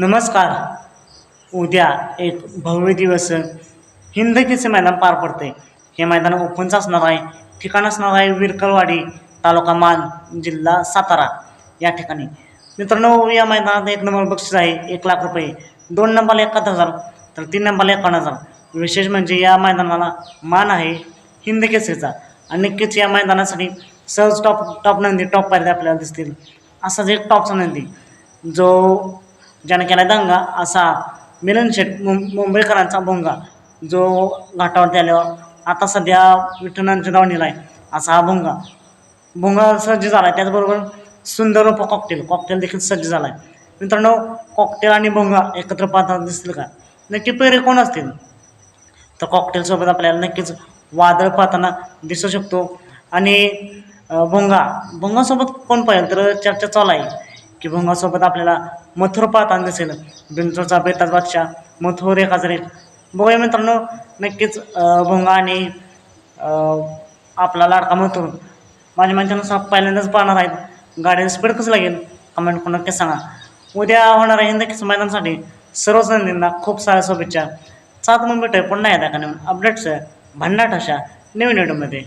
नमस्कार. उद्या एक भव्य दिवस हिंद मैदान पार पडते हे मैदान ओपनचं असणार आहे. ठिकाण असणार आहे विरकरवाडी तालुका मान जिल्हा सातारा. या ठिकाणी. मित्रांनो या मैदानात एक नंबर बक्षीस आहे. एक लाख रुपये. दोन नंबरला एकाहत्तर हजार तर तीन नंबरला एकावन्न हजार. विशेष म्हणजे या मैदानाला मान आहे हिंद केसरीचा. आणि नक्कीच या मैदानासाठी सहज टॉप टॉप नंदी टॉप पायऱ्या आपल्याला दिसतील. असाच एक टॉपचा नंदी जो ज्यानं केला दंगा असा मिलन शेट मुं मुंबईकरांचा भोंगा जो घाटावरती आल्यावर आता सध्या विठ्ठलांच्या दावणीला आहे असा हा भोंगा. भोंगा सज्ज झाला आहे त्याचबरोबर सुंदर रूप कॉकटेल कॉकटेल देखील सज्ज झाला आहे मित्रांनो कॉकटेल आणि भोंगा एकत्र पाहताना दिसतील का? नक्की पेरे कोण असतील? तर कॉकटेलसोबत आपल्याला नक्कीच वादळ पाहताना दिसू शकतो. आणि भोंगा भोंगासोबत कोण पाहिजे तर चर्चा चालू आहे. की भोंगासोबत आपल्याला मथुर पाहताना दिसेल. बिंचोचा बेताज बादशाह मथुर एकाच रेल बघूया मित्रांनो नक्कीच अ, भोंगा आणि आपला लाडका मथुर माझ्या माणसानुसार पहिल्यांदाच पाहणार आहेत. गाडीला स्पीड कसं लागेल? कमेंट करून नक्की सांगा. उद्या होणार हिंद नक्कीच मैदानासाठी सर्वच नंदींना खूप साऱ्या शुभेच्छा. सात मुंबई पुन्हा येत्या का नवीन अपडेट्स भन्नाट अशा नवीन व्हिडिओमध्ये